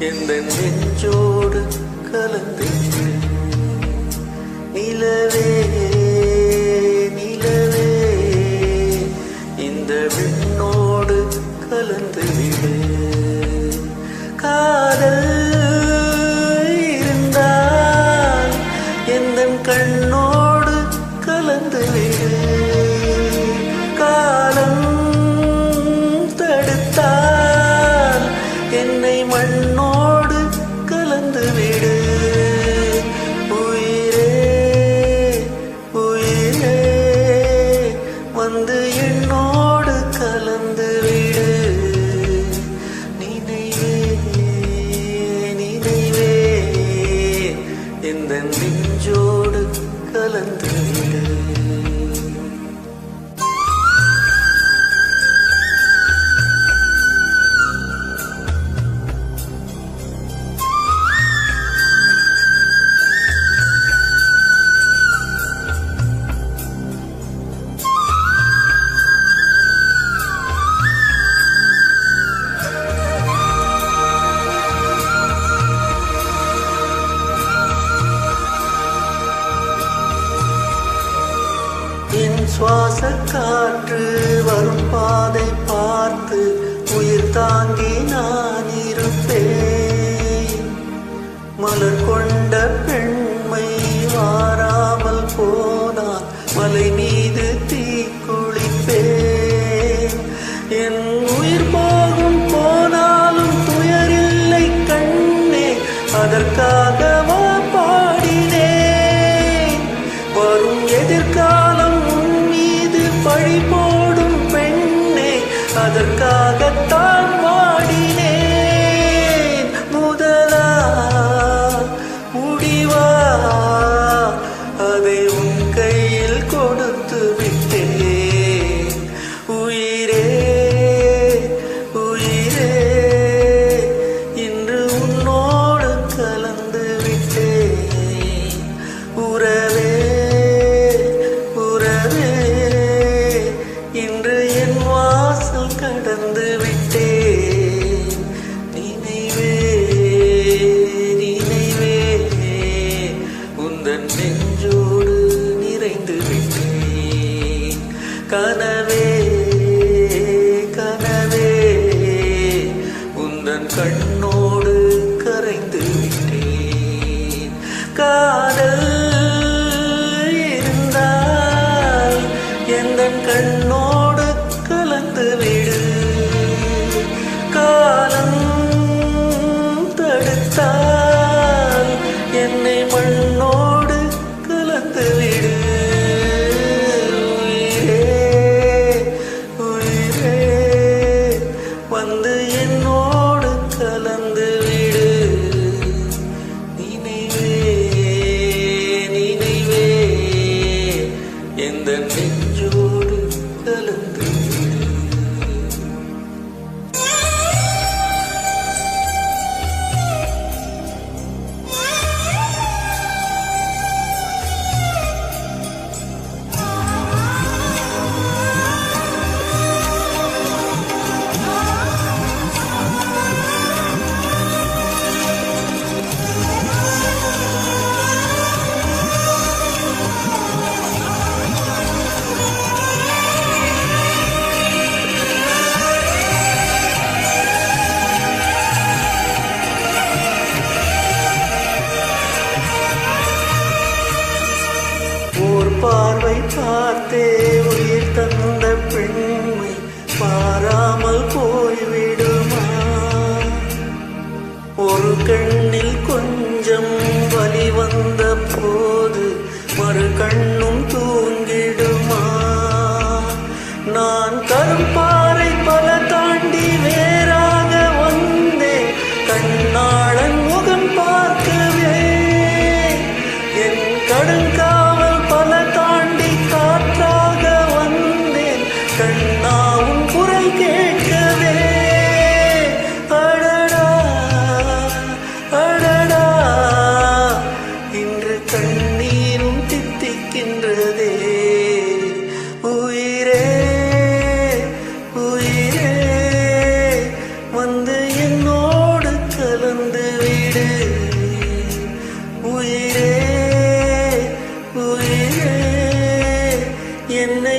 எந்த நெஞ்சோடு கலந்து நிலவே நிலவே. இந்த விண்ணோடு கலந்து விடு. என்னோடு கலந்து விடு. நினைவே நினைவே. இந்த நெஞ்சோடு கலந்து விடு. சுவாச காற்று வரும் பாதை பார்த்து உயிர் தாங்கி நான் இருப்பேன். மலர் கொண்ட பெண்மை மாறாமல் போனால் மலை மீது தீ என் உயிர் போகும் போனாலும் துயரில்லை கண்ணே என் கண்ணோடு கலந்து விடு. காலம் தடுத்தால் என்னை மண்ணோடு கலந்து விடு. உயிரே உயிரே வந்து என்னோடு கலந்து விடு. நினைவே நினைவே எந்த பார்வை பார்த்தே உயிர் தந்த பெண்மை பாராமல் போ என்னை